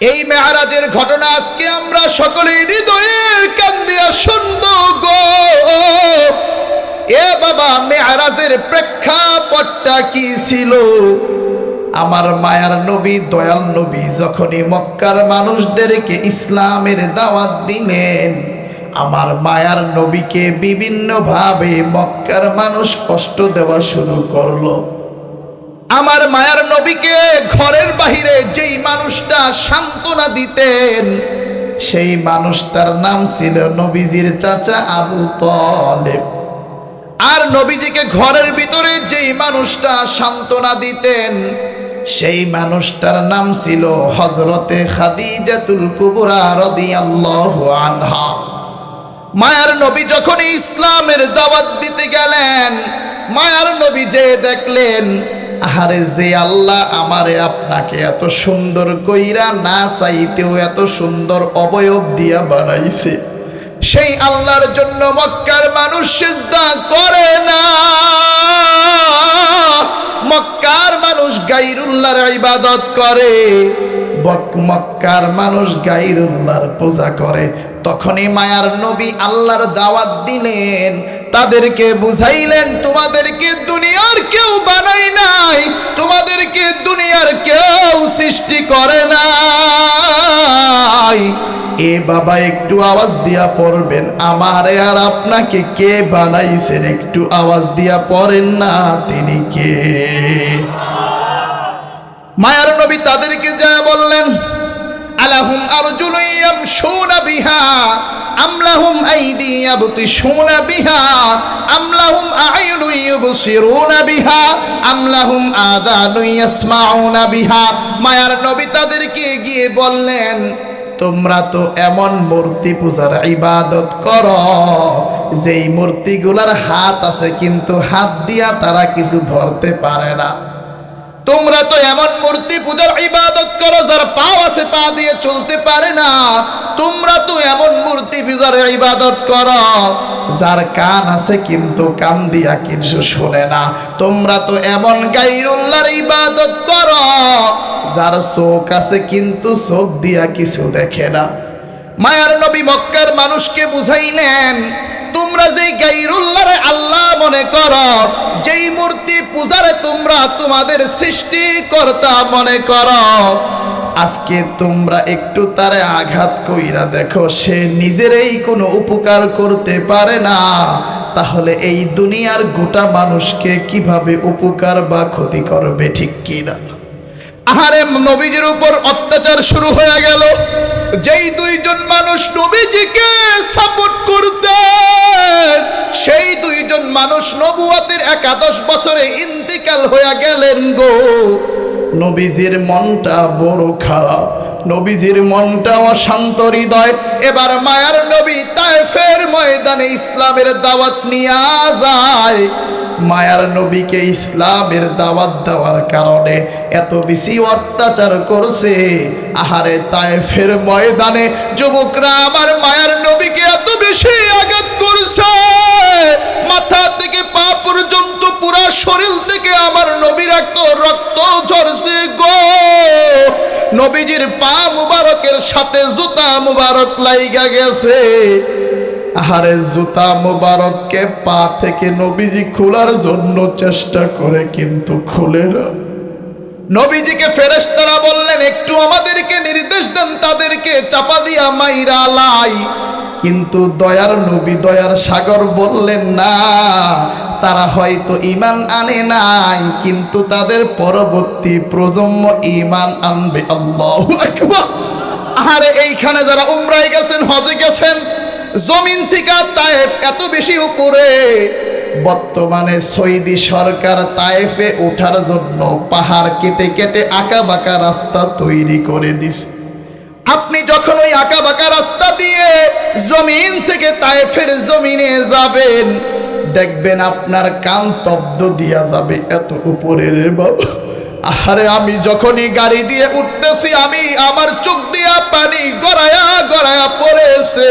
এই মেহারাজের ঘটনা আজকে আমরা সকলে হৃদয়ের কান্দিয়া শুনব গো। এ বাবা, মেহারাজের প্রেক্ষাপটটা কি ছিল? আমার মায়ার নবী, দয়াল নবী যখনই মক্কার মানুষদেরকে ইসলামের দাওয়াত দিলেন, আমার মায়ার নবীকে বিভিন্নভাবে মক্কার মানুষ কষ্ট দেওয়া শুরু করল। আমার মায়ার নবীকে ঘরের বাহিরে যেই মানুষটা সান্ত্বনা দিতেন, সেই মানুষটার নাম ছিল নবীজির চাচা আবু তলেব। আর নবীজিকে ঘরের ভিতরে যেই মানুষটা সান্ত্বনা দিতেন, সেই মানুষটার নাম ছিল হজরতে খাদিজাতুল কুবরা রাদিয়াল্লাহু আনহা। মায়ার নবী যখন ইসলামের দাওয়াত দিতে গেলেন, মায়ার নবী যে দেখলেন আহারে যে আল্লাহ আমারে আপনাকে এত সুন্দর কইরা না চাইতেও এত সুন্দর অবয়ব দিয়া বানাইছে, সেই আল্লাহর জন্য মক্কার মানুষ সিজদা করে না। মক্কার মানুষ গাইরুল্লাহর ইবাদত করে মক্কার মানুষ গাইরুল্লাহর পূজা করে। তখনই মায়ার নবী আল্লাহর দাওয়াত দিলেন, তাদেরকে বুঝাইলেন তোমাদেরকে তোমাদেরকে দুনিয়ার কেউ সৃষ্টি করে নাই। এ বাবা, একটু আওয়াজ দিয়া পড়বেন আমারে, আর আপনাকে কে বানাইছেন? একটু আওয়াজ দিয়া পড়েন না, তিনি কে? মায়ার নবী তাদেরকে যা বললেন আলাহুম আরজুলু ইয়ামশুনা বিহা আমলাহুম আইদি ইয়াবতিশুনা বিহা আমলাহুম আ'য়ুনু ইউবসিরুনা বিহা আমলাহুম আযানু ইয়াসমাউনা বিহা। মায়ার নবী তাদেরকে গিয়ে বললেন, তোমরা তো এমন মূর্তি পূজার ইবাদত করো, যেই মূর্তিগুলার হাত আছে কিন্তু হাত দিয়া তারা কিছু ধরতে পারে না। তোমরা তো এমন মূর্তি পূজার ইবাদত করো, যার পাও আছে পা দিয়ে চলতে পারে না। তোমরা তো এমন মূর্তি পূজার ইবাদত করো, যার কান আছে কিন্তু কান দিয়া কিছু শোনে না। তোমরা তো এমন গাইরুল্লাহর ইবাদত করো, যার চোখ আছে কিন্তু চোখ দিয়া কিছু দেখে না। মায়ার নবী মক্কার মানুষকে বুঝাইলেন তোমরা যে গাইরুল্লাহরে আল্লাহ মনে করো, যেই মূর্তি পূজারে তোমরা তোমাদের সৃষ্টিকর্তা মনে করো, আজকে তোমরা একটু তারে আঘাত কইরা দেখো, সে নিজেরই কোনো উপকার করতে পারে না। তাহলে এই দুনিয়ার গোটা মানুষকে কীভাবে উপকার বা ক্ষতি করবে ঠিক কিনা? আহারে, নবীজির উপর অত্যাচার শুরু হয়ে গেল। যেই দুইজন মানুষ নবীজিকে সাপোর্ট করতেন সেই দুইজন মানুষ নবুয়াতের একাদশ বছরে ইন্তিকাল হয়ে গেলেন গো। নবীজির মনটা বড় খারাপ, নবীজির মনটা অশান্ত হৃদয়। এবার মায়ার নবী তায়েফের ময়দানে ইসলামের দাওয়াত নিয়ে যায়। মায়ার নবীকে ইসলামের দাওয়াত দেওয়ার কারণে এত বেশি অত্যাচার করছে। আহারে তায়েফের ময়দানে যুবকরা আমার মায়ার নবীকে এত বেশি আঘাত করছে। মাথা থেকে পা পর্যন্ত পুরা শরীর থেকে আমার নবীর এত রক্ত ঝরছে গো। নবীজির পা মুবারকের সাথে জুতা মুবারক লাইগা গেছে। আহারে জুতা মুবারককে পা থেকে নবীজি খোলার জন্য চেষ্টা করে কিন্তু খুলে না। নবীজিকে ফেরেস্তারা বললেন, একটু আমাদেরকে নির্দেশ দেন, তাদেরকে চাপা দিয়া মাইরা লাই। কিন্তু দয়ার নবী দয়ার সাগর বললেন, না, তারা হয়তো ইমান আনে নাই, কিন্তু তাদের পরবর্তী প্রজন্ম ইমান আনবে। আল্লাহ আহারে, এইখানে যারা উমরাই গেছেন, হজে গেছেন জমিন থেকে তায়েফ এত বেশি উপরে, বর্তমানে সৌদি সরকার তায়েফে ওঠার জন্য পাহাড় কেটে কেটে আঁকা বাঁকা রাস্তা তৈরি করে দিছে। আপনি যখন ওই আঁকা বাঁকা রাস্তা দিয়ে জমিন থেকে তায়েফের জমিনে যাবেন, দেখবেন আপনার কান তব্দ দিয়া যাবে, এত উপরের বাবা। আরে আমি যখনই গাড়ি দিয়ে উঠতেছি, আমি আমার চোখ দিয়া পানি গড়ায়া গড়ায়া পড়েছে।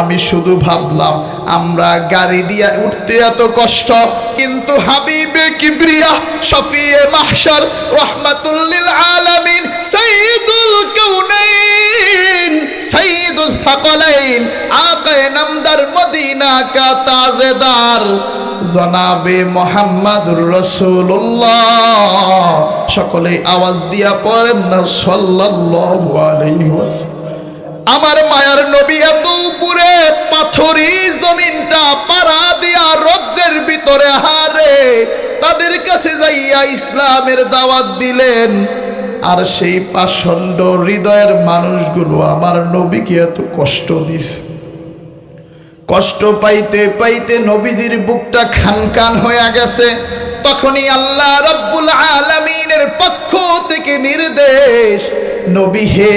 আমি শুধু ভাবলাম, আমরা গাড়ি দিয়ে উঠতে এত কষ্ট, কিন্তু হাবিবে কিবরিয়া শফিয়ে মাহশার রহমাতুল্লিল আলামিন কেউ কাউ সঈদুল সকলাইন আকায় নামদার মদিনা কা তাজেদার। জনাবে মোহাম্মদুর রসুল্লাহ সকলে আওয়াজ দিয়া পড়েন না, সাল্লাল্লাহু আলাইহি ওয়াসাল্লাম। আমার মায়ার নবী এত উপরে, পাথরি জমিনটা পাড়া দিয়া রোদ্রের ভিতরে হারে। তাদের কাছে যাইয়া ইসলামের দাওয়াত দিলেন। আর সেই পাষণ্ড হৃদয়ের মানুষগুলো আমার নবীকে এত কষ্ট দিছে কষ্ট পাইতে পাইতে নবীজির বুকটা খান খান হয়ে গেছে। তখনই আল্লাহ রব্বুল আলামিনের পক্ষ থেকে নির্দেশ, নবী হে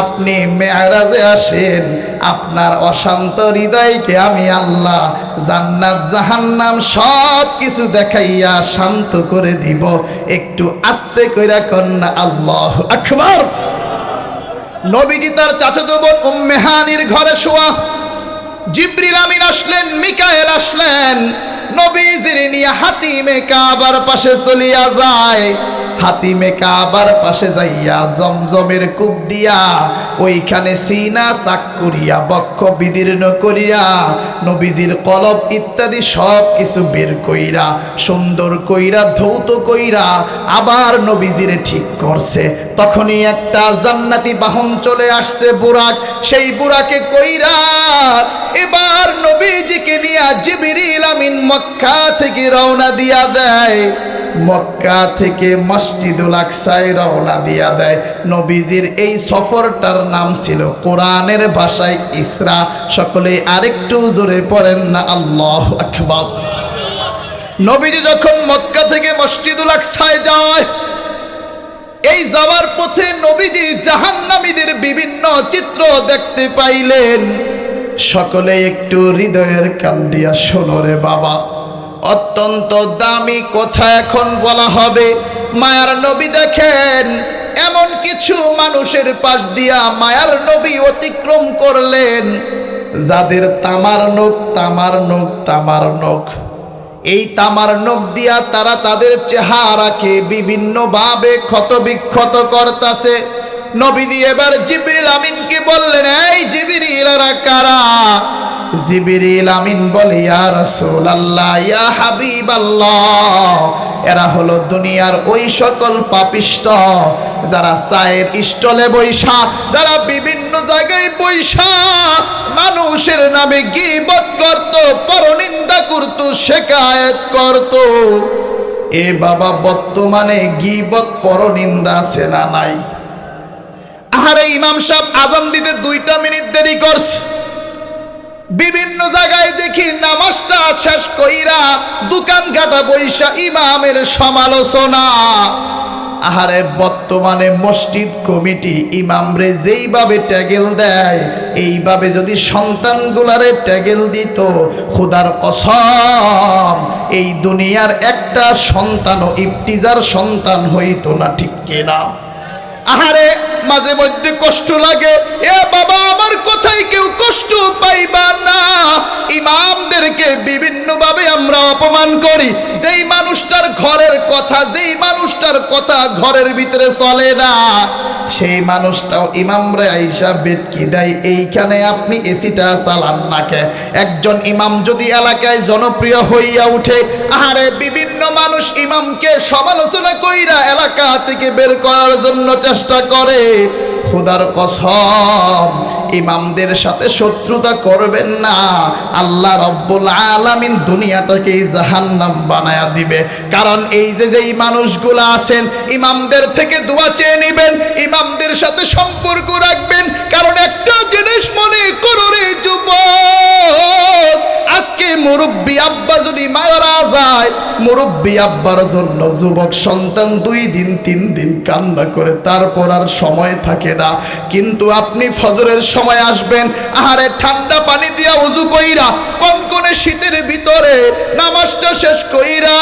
আপনি মেয়ারাজে আসেন, আপনার অশান্ত হৃদয়কে আমি আল্লাহ জান্নাত, জাহান্নাম সব কিছু দেখাইয়া শান্ত করে দিব। একটু আস্তে কইরা কন্যা, আল্লাহ আকবার। নবীজি তার চাচাতো বোন উম্মেহানির ঘরে শোয়া। জিব্রিল আমিন আসলেন, মিকায়েল আসলেন। নবীজির নিয়ে হাতিমে কাবার পাশে চলিয়া যায়। হাতিমে কাবার পাশে যাইয়া জমজমের কূপ দিয়া ওইখানে সিনা চাক করিয়া, বক্ষ বিদীর্ণ করিয়া, নবীজির কলব ইত্যাদি সব কিছু বের কইরা, সুন্দর কইরা, ধৌত কইরা আবার নবীজিরে ঠিক করছে। তখনই একটা জান্নাতি বাহন চলে আসছে বুরাক। সেই বুরাকে কইরা এবার নবীজিকে নিয়ে জিবরিল আমিন মক্কা থেকে রওনা দিয়া দেয়। মক্কা থেকে মসজিদুল আকসায় রওনা দিয়া দেয়। নবীজির এই সফরটার নাম ছিল কোরআনের ভাষায় ইসরা। সকলে আরেকটু জোরে পড়েন না, আল্লাহ আকবার। নবীজি যখন মক্কা থেকে মসজিদুল আকসায় যায়, এই যাওয়ার পথে নবীজি জাহান্নামীদের বিভিন্ন চিত্র দেখতে পাইলেন। সকলে একটু হৃদয়ের কান দিয়া শোনো রে বাবা। অত্যন্ত দামি কথা এখন বলা হবে। মায়ার নবী দেখেন, এমন কিছু মানুষের পাশ দিয়া মায়ার নবী অতিক্রম করলেন। যাদের তামার নখ তামার নখ তামার নখ। এই তামার নখ দিয়া তারা তাদের চেহারাকে বিভিন্নভাবে ক্ষত বিক্ষত করতাছে। নবীদি এবার জিবরিল আমিনকে বললেন, এই জিবরিল কারা? জিবরিল আমিন বলে, ইয়া রাসূলুল্লাহ, ইয়া হাবিবাল্লাহ, এরা হলো দুনিয়ার ওই সকল পাপিষ্ট যারা চায়ের স্টলে বৈশা, যারা বিভিন্ন জায়গায় বৈশা, মানুষের নামে গিবত করত, পরনিন্দা করত শেখায়ত করত। এ বাবা, বর্তমানে গিবত, পরনিন্দা আছে না নাই? আহারে ইমাম সাহেব আজান দিতে দুইটা মিনিট দেরি করছে। বিভিন্ন জায়গায় দেখি নামাজটা শেষ কইরা দোকান ঘাটা বৈশা ইমামের সমালোচনা। আহারে বর্তমানে মসজিদ কমিটি ইমামরে যেইভাবে ট্যাগেল দেয়, এইভাবে যদি সন্তানগুলারে ট্যাগেল দিত, খুদার কসম, এই দুনিয়ার একটা সন্তানও ইফতিজার সন্তান হইতো না, ঠিক কিনা? আহারে, মাঝে মধ্যে কষ্ট লাগে। এ বাবা, আমার কথাই কেউ কষ্ট পাইবা না। ইমামদেরকে বিভিন্ন ভাবে আমরা অপমান করি। যেই মানুষটার ঘরের কথা, যেই মানুষটার কথা ঘরের ভিতরে চলে না, সেই মানুষটাও ইমামরে আইসা বেটকি দেয়, এইখানে আপনি এসিটা চালান না কে একজন ইমাম যদি এলাকায় জনপ্রিয় হইয়া উঠে, আহারে, বিভিন্ন মানুষ ইমামকে সমালোচনা কইরা এলাকা থেকে বের করার জন্য চেষ্টা করে, খুদার কসম, ইমামদের সাথে শত্রুতা করবেন না। আল্লাহ রব্বুল আলামিন দুনিয়াটাকে জাহান্নাম বানায়া দিবে। কারণ এই যে যেই মানুষগুলো আছেন, ইমামদের থেকে দোয়া চেয়ে নেবেন, ইমামদের সাথে সম্পর্ক রাখবেন। কারণ একটা জিনিস মনে করো রে যুবক আজকে মুরব্বী আব্বা যদি মারা যায়, মুরব্বী আব্বার জন্য যুবক সন্তান দুই দিন, তিন দিন কান্না করে, তারপর আর সময় থাকে না। কিন্তু আপনি ফজরের সময় আসবেন, আহারে ঠান্ডা পানি দিয়া উজু কইরা কনকনে শীতের ভিতরে নামাজটা শেষ কইরা,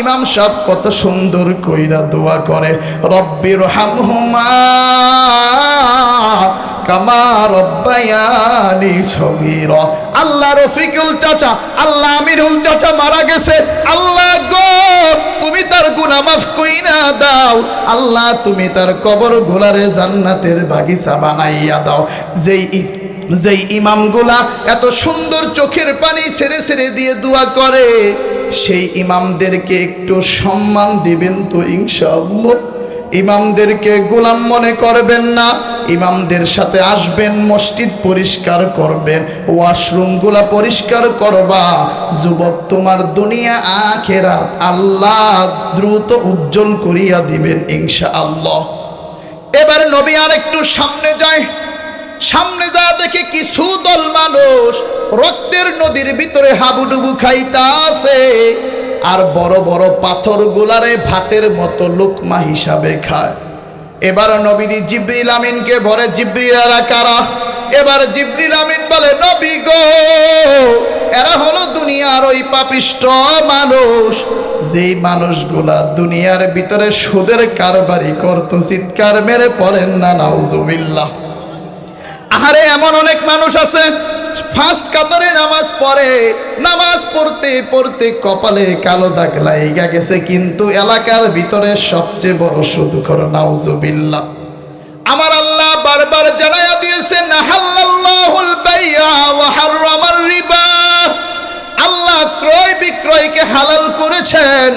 ইমাম সাহেব কত সুন্দর কইরা দোয়া করে রব্বির হামহুমা আল্লাহ রফিকুল চাচা, আল্লাহ আমিরুল চাচা মারা গেছে। আল্লাহ গো, তুমি তার মাফ দাও। আল্লাহ, তুমি তার কবর গোলারে জান্নাতের বাগিচা বানাইয়া দাও। যেই যেই ইমামগুলা এত সুন্দর চোখের পানি ছেড়ে ছেড়ে দিয়ে দোয়া করে, সেই ইমামদেরকে একটু সম্মান দিবেন তো ইনশাআল্লাহ। ইমামদেরকে গোলাম মনে করবেন না, ইমামদের সাথে আসবেন, মসজিদ পরিষ্কার করবেন ওয়াশরুমগুলা পরিষ্কার করবা, যুবক তোমার দুনিয়া আখেরাত আল্লাহ দ্রুত উজ্জ্বল করিয়া দিবেন ইনশা আল্লাহ এবার নবী আর একটু সামনে যায়, সামনে যা দেখে কিছু দল মানুষ রক্তের নদীর ভিতরে হাবুডুবু খাইতা আছে আর বড় বড় পাথর গুলারে ভাতের মতো লোকমা হিসাবে খায়। এবার নবীদি জিব্রিল আমিনকে ভরে জিব্রিলারা কারা? এবার জিব্রিল আমিন বলে, নবী গো, এরা হলো দুনিয়ার ওই পাপিষ্ট মানুষ। যেই মানুষগুলা দুনিয়ার ভিতরে সুদের কারবারি করতো, চিৎকার মেরে পড়েন না, নাউজুবিল্লাহ। আহারে, এমন অনেক মানুষ আছে ফার্স্ট কাতারে নামাজ পড়ে, নামাজ পড়তে পড়তে কপালে কালো দাগ লাইগা গেছে, কিন্তু এলাকার ভিতরে সবচেয়ে বড় শুধু করো নাউজুবিল্লাহ। আমার আল্লাহ বারবার জানাইয়া দিয়েছেন, হাল্লাল্লাহুল বাইয়া ওয়া হাররামার রিবা। আল্লাহ ক্রয় বিক্রয়কে হালাল করেছেন,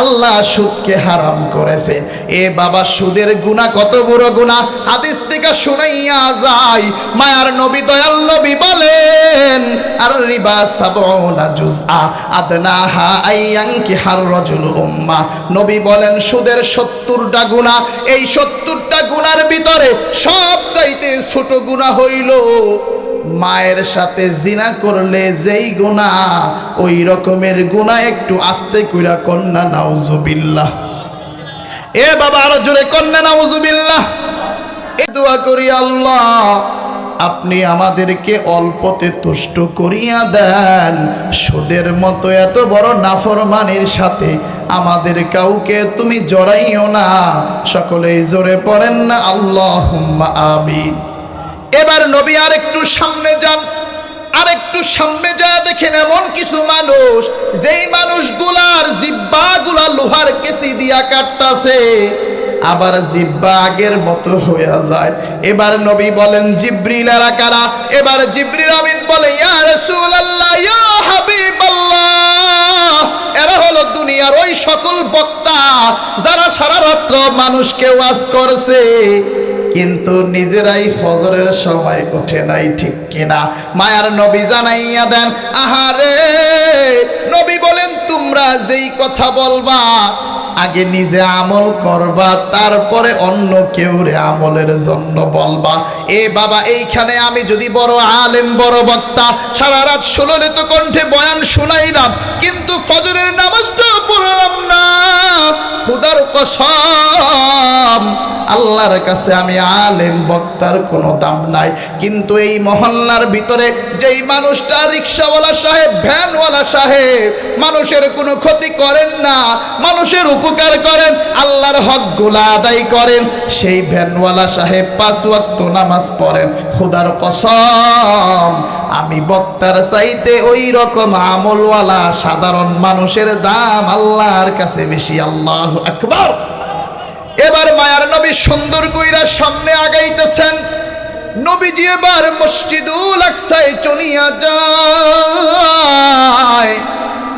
আল্লাহ সুদকে হারাম করেছেন এ বাবা, সুদের গুণা কত বড় গুণা? হাদিস থেকে শুনাইয়া যায়, মায়ার নবী দয়াল নবী বলেন, আর রিবা সাবনা জুজআ, আদনাহা আইয়ানকি হার রজুল উম্মা। নবী বলেন, সুদের সত্তরটা গুণা, এই সত্তরটা গুণার ভিতরে সব চাইতে ছোট গুণা হইল মায়ের সাথে জিনা করলে যেই গুণা ওই রকমের গুণা একটু আস্তে কইরা কন্যা, নাউজুবিল্লাহ। এ বাবা, আরও জোরে, কন্যা, নাউজুবিল্লাহ। এ দোয়া করি আল্লাহ, আপনি আমাদেরকে অল্পতে তুষ্ট করিয়া দেন। সুদের মতো এত বড় নাফরমানির সাথে আমাদের কাউকে তুমি জড়াইও না। সকলেই জোরে পড়েন না আল্লাহ আমিন। এবার নবী আর একটু সামনে যান আর একটু সামনে যা দেখেন এমন কিছু মানুষ, যেই মানুষগুলার জিব্বা গুলা লোহার কেসি দিয়া কাটতাছে, আবার জিব্বা আগের মতো হয়ে যায়। এবার নবী বলেন, জিব্রিল এরা কারা? এবার জিব্রিল আমিন বলে, ইয়া রাসূলুল্লাহ সারা রাত্র মানুষকে ওয়াজ করছে, কিন্তু নিজেরাই ফজরের সময় উঠে নাই, ঠিক কিনা? মায়ার নবী জানাইয়া দেন, আহারে, নবী বলেন, তোমরা যেই কথা বলবা আগে নিজে আমল করবা, তারপরে অন্য কেউ রে আমলের জন্য বলবা। এ বাবা, এইখানে আমি যদি বড় আলেম, বড় বক্তা, সারা রাত ষোলো কণ্ঠে বয়ান শুনাইলাম, কিন্তু ফজরের নামাজটা পড়লাম না। খুদার কসম, আল্লাহর কাছে আমি আলেম, বক্তার কোনো দাম নাই। কিন্তু এই মহল্লার ভিতরে যেই মানুষটা রিক্সাওয়ালা সাহেব, ভ্যানওয়ালা সাহেব, মানুষের কোনো ক্ষতি করেন না, মানুষের উপকার করেন, আল্লাহর হকগুলা আদায় করেন, সেই ভ্যানওয়ালা সাহেব পাঁচ ওয়াক্ত নামাজ পড়েন। খুদার কসম, আমি বক্তার চাইতে ওই রকম আমলওয়ালা সাধারণ মানুষের দাম আল্লাহর কাছে বেশি। আল্লাহ আকবার। এবার মায়ার নবী সুন্দর কইরা সামনে আগাইতেছেন। নবীজি এবার মসজিদুল আকসায় চলিয়া যায়।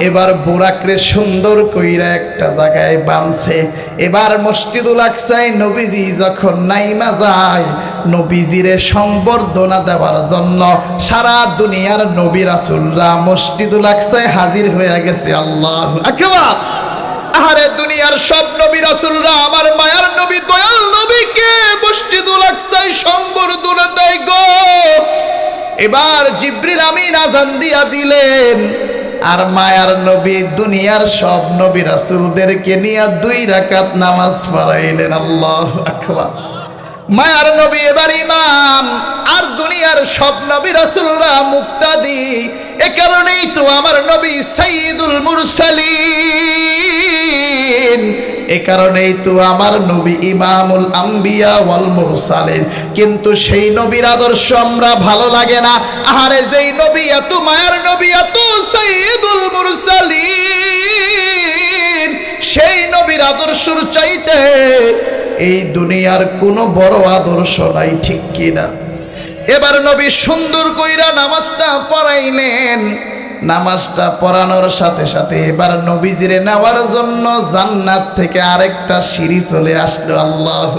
এবার বোরাকরে সুন্দর কইরা একটা জায়গায় বাঁধছে এবার মসজিদুল আকসায় নবীজি যখন নাইমা যায়, নবীজিরে সংবর্ধনা দেওয়ার জন্য সারা দুনিয়ার নবী রাসুলরা মসজিদুল আকসায় হাজির হয়ে গেছে। আল্লাহ আকবার! আহারে দুনিয়ার সব নবী রাসূলরা, আমার মায়ার নবী, দয়াল নবীকে মসজিদুল আকসায় সংবর্ধনা দেয় গো? এবার জিব্রিল আমিন আজান দিয়া দিলেন। আর মায়ার নবী, দুনিয়ার সব নবী রাসুলদেরকে নিয়ে দুই রাকাত নামাজ পড়াইলেন। আল্লাহ আকবার। মায়ার নবী, এবার ইমাম। আর দুনিয়ার সব নবী রাসুল্লাহ মুক্তাদি। এ কারণেই তো আমার নবী সঈদুল মুরসালিন। এ কারণেই তো আমার নবী ইমামুল আম্বিয়া ওয়াল মুরসালিন। কিন্তু সেই নবীর আদর্শ আমরা ভালো লাগে না। আহারে যেই নবী, এত মায়ার নবী, এত সাইয়্যিদুল মুরসালিন। সেই নবীর আদর্শর চাইতে এই দুনিয়ার কোনো বড় আদর্শ নাই, ঠিক কিনা? এবার নবী সুন্দর কইরা নামাজটা পড়াইলেন। নামাজটা পড়ানোর সাথে সাথে এবার নবীজিরে নেওয়ার জন্য জান্নাত থেকে আরেকটা সিঁড়ি চলে আসলো, আল্লাহ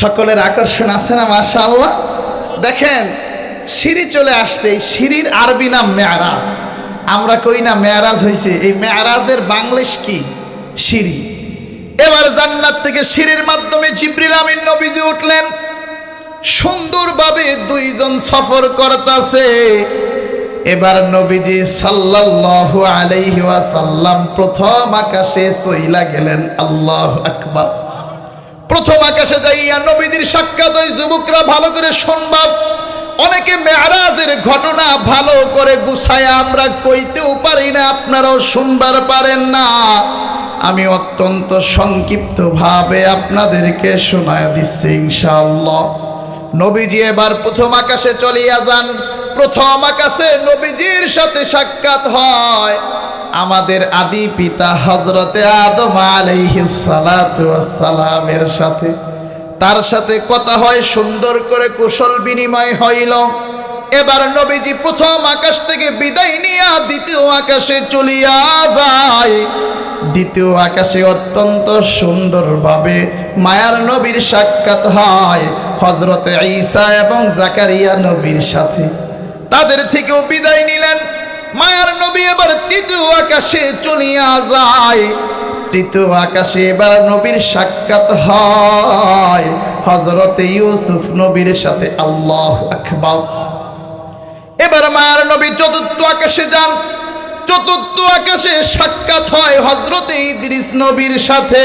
সকলের আকর্ষণ আছে না মাশা আল্লাহ দেখেন, সিঁড়ি চলে আসতে সিঁড়ির আরবি নাম মেয়ারাজ। আমরা কই না মেয়ারাজ হয়েছে এই মেয়ারাজের বাংলিশ কি? সিঁড়ি। এবার জান্নাত থেকে সিঁড়ির মাধ্যমে জিব্রিল আমিন নবীজি উঠলেন। সুন্দরভাবে দুইজন সফর করতেছে। এবার নবীজি সাল্লাল্লাহু আলাইহি ওয়াসাল্লাম প্রথম আকাশে সইলা গেলেন। আল্লাহ আকবার। প্রথম আকাশে যাইয়া নবীদের সাক্ষাৎ ওই যুবকরা ভালো করে শুনবাব অনেকে মেয়ারাজের ঘটনা ভালো করে গুছায়, আমরা কইতেও পারি না, আপনারাও শুনবার পারেন না। আমি অত্যন্ত সংক্ষিপ্তভাবে আপনাদেরকে শোনায় দিচ্ছি, ইনশাআল্লাহ। নবীজি এবার প্রথম আকাশে চলিয়া যান। প্রথম আকাশে নবীজির সাথে সাক্ষাৎ হয় আমাদের আদি পিতা হজরতে আদম সালামের সাথে। তার সাথে কথা হয়, সুন্দর করে কুশল বিনিময় হইল। এবার নবীজি প্রথম আকাশ থেকে বিদায় নিয়া দ্বিতীয় আকাশে চলিয়া যায়। দ্বিতীয় আকাশে অত্যন্ত সুন্দরভাবে মায়ার নবীর সাক্ষাৎ হয় হজরতে ঈসা এবং জাকারিয়া নবীর সাথে। তাদের থেকেও বিদায় নিলেন। মায়ার নবী এবার তৃতীয় আকাশে চলিয়া যায়। তৃতীয় আকাশে এবার নবীর সাক্ষাৎ হয় হজরতে ইউসুফ নবীর সাথে। আল্লাহ আকবার। এবার মায়ার নবী চতুর্থ আকাশে যান। চতুর্থ আকাশে সাক্ষাৎ হয় হজরতে ইদ্রিস নবীর সাথে।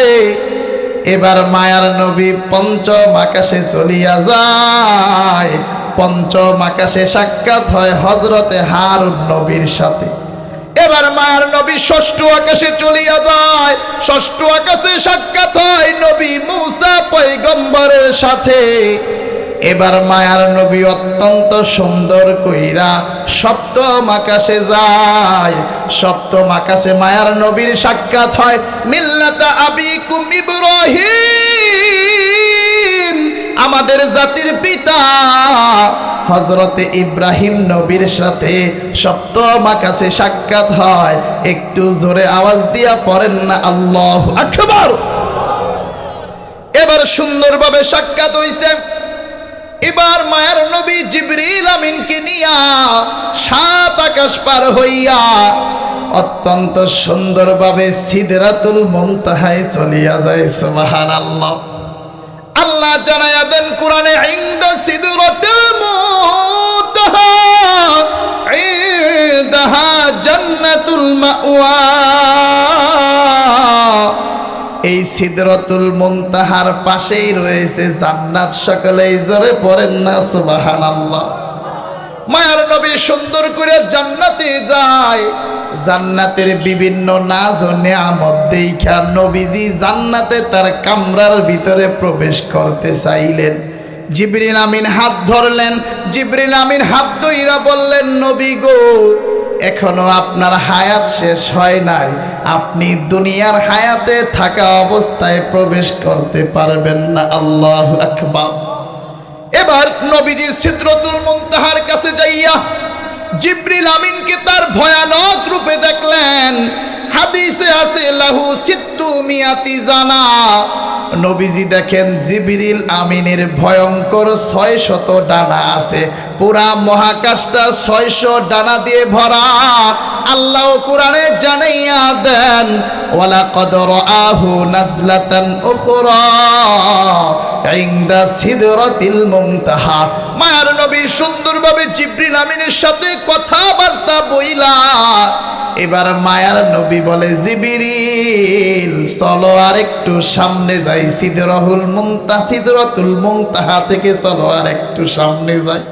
এবার মায়ার নবী পঞ্চম আকাশে চলিয়া যায়। পঞ্চম আকাশে সাক্ষাৎ হয় হজরতে হার নবীর সাথে। এবার মায়ার নবী ষষ্ঠ আকাশে চলিয়া যায়। ষষ্ঠ আকাশে সাক্ষাৎ হয় নবী মুসা পৈগম্বরের সাথে। এবার মায়ার নবী অত্যন্ত সুন্দর কইরা সপ্তম আকাশে যায়। সপ্তম আকাশে মায়ার নবীর সাক্ষাৎ হয়, মিল্লাতা আবিকুম ইব্রাহিম। আমাদের জাতির পিতা হজরতে ইব্রাহিম নবীর সাথে সপ্তম আকাশে সাক্ষাৎ হয়। একটু জোরে আওয়াজ দিয়া পড়েন না, আল্লাহ আকবার। এবার সুন্দরভাবে সাক্ষাৎ হইছে। এবার মায়ের নবী জিবরিল আমিনকে নিয়া সাত আকাশ পার হইয়া অত্যন্ত সুন্দরভাবে সিদরাতুল মুনতাহায় চলিয়া যায়, সুবহানাল্লাহ। আল্লাহ জানায়া দেন, কোরআনে ইনদা সিদরাতুল মুনতাহা, ইনদাহা জান্নাতুল মাওয়া। এই সিদরতুল মুনতাহার পাশেই রয়েছে জান্নাত। সকলেই জোরে পড়েন না, সুবহানাল্লাহ। মায়ার নবী সুন্দর করে জান্নাতে যায়। জান্নাতের বিভিন্ন নাজ ও নেয়ামত দেখা নবীজি জান্নাতে তার কামরার ভিতরে প্রবেশ করতে চাইলেন। জিবরিন আমিন হাত ধরলেন। জিবরিন আমিন হাত ধইরা বললেন, নবী গো এখনও আপনার হায়াত শেষ হয় নাই। আপনি দুনিয়ার হায়াতে থাকা অবস্থায় প্রবেশ করতে পারবেন না। আল্লাহ আকবার। এবার নবীজি সিদ্রতুল মুনতাহার কাছে যাইয়া জিব্রিল আমিনকে তার ভয়ানক রূপে দেখলেন। হাদিসে আছে, লাহু সিদ্দু মিয়াতি জানা। নবীজি দেখেন জিবরিল আমিনের ভয়ঙ্কর ছয় শত ডানা আছে। পুরা মহাকাশটা ছয়শো ডানা দিয়ে ভরা। আল্লাহ কোরআনে জানাইয়া দেন, ওয়ালা কদর আহু নাজলাতান উখরা ইনদা সিদরাতিল মুনতাহা মায়ার নবী সুন্দরভাবে জিবরিল আমিনের সাথে কথাবার্তা বইলা। এবার মায়ার নবী বলে, জিবিরিল, চলো আর একটু সামনে যাই। সিদরহুল মুনতা সিদরতুল মুনতাহা থেকে চলো আর একটু সামনে যাই।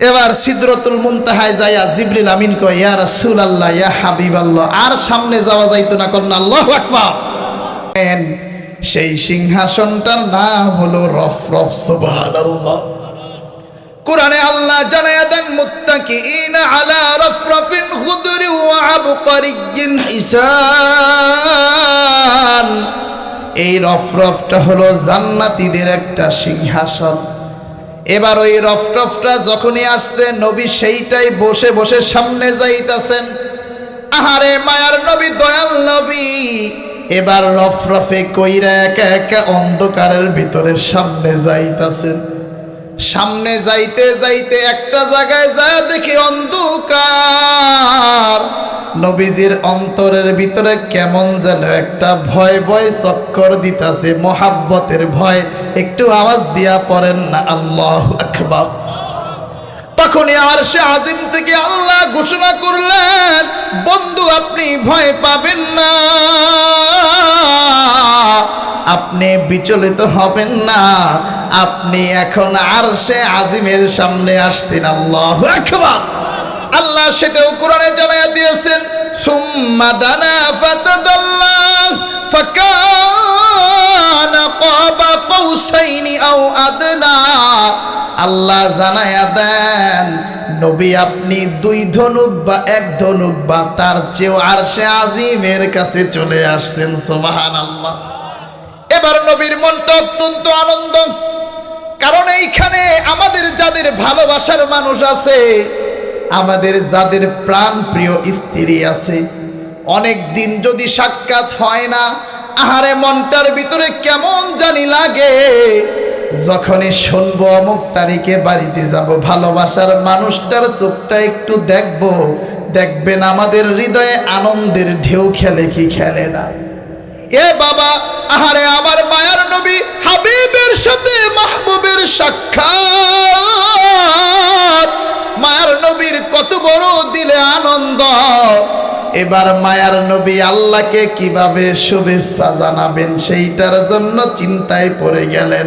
এবার সিদরতুল মুনতাহায় যাইয়া জিবরিল আমিন কয়, ইয়া রাসূলুল্লাহ, ইয়া হাবিবাল্লাহ, আর সামনে যাওয়া যাইতো না করেন আল্লাহু আকবার। সেই সিংহাসনটার নাম হলো রফ রফ, সুবহানাল্লাহ। কোরআনে আল্লাহ জানায়া দেন, মুত্তাকিইন আলা রফরফিন খুদরি ওয়া আবকারিয়্যিন হিসান। এই রফরফটা হলো জান্নাতীদের একটা সিংহাসন। এবার ওই রফটফটা যখনই আসছে, নবী সেইটাই বসে বসে সামনে যাইতাছেন। আহারে মায়ার নবী, দয়াল নবী। এবার রফরফে কইরা এক এক অন্ধকারের ভিতরে সামনে যাইতাছেন। সামনে যাইতে যাইতে একটা জায়গায় যা দেখি অন্ধকার। নবীজির অন্তরের ভিতরে কেমন যেন একটা ভয় ভয় চক্কর দিতাছে, মহাব্বতের ভয়। একটু আওয়াজ দিয়া পড়েন না, আল্লাহ আকবার। তখনই আর সে আজিম থেকে আল্লাহ ঘোষণা করলেন, বন্ধু, আপনি ভয় পাবেন না। আপনি বিচলিত হবেন না। আপনি এখন আর সে আজিমের সামনে আসছেন। আল্লাহ আকবার। আল্লাহ সেটাও কোরআনে জানাইয়া দিয়েছেন, সুম্মা দানা ফাতাদাল্লা ফাকানা আল্লাহ জানায়া দেন, নবী, আপনি দুই ধনুক বা এক ধনুক বা তার চেয়েও আর সে আজিমের কাছে চলে আসছেন। সোবাহান আল্লাহ এবার নবীর মনটা অত্যন্ত আনন্দ। কারণ এইখানে আমাদের যাদের ভালোবাসার মানুষ আছে, আমাদের যাদের প্রাণ প্রিয় স্ত্রী আছে, অনেক দিন যদি সাক্ষাৎ হয় না, আহারে মনটার ভিতরে কেমন জানি লাগে। যখনই শুনব অমুক তারিখে বাড়িতে যাব, ভালোবাসার মানুষটার চোখটা একটু দেখব। দেখবেন আমাদের হৃদয়ে আনন্দের ঢেউ খেলে কি খেলে না। এ বাবা, আহারে আমার মায়ার নবী, হাবিবের সাথে মাহবুবের সাক্ষাৎ। মায়ার নবীর কত বড় দিলে আনন্দ। এবার মায়ার নবী আল্লাহকে কীভাবে শুভেচ্ছা জানাবেন, সেইটার জন্য চিন্তায় পড়ে গেলেন।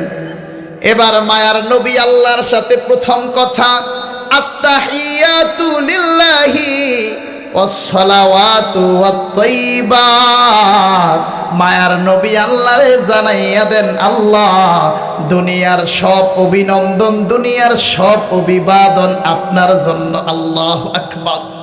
এবার মায়ার নবী আল্লাহর সাথে প্রথম কথা মায়ার নবী আল্লাহরে জানাইয়া দেন, আল্লাহ, দুনিয়ার সব অভিনন্দন, দুনিয়ার সব অভিবাদন আপনার জন্য, আল্লাহ আকবার।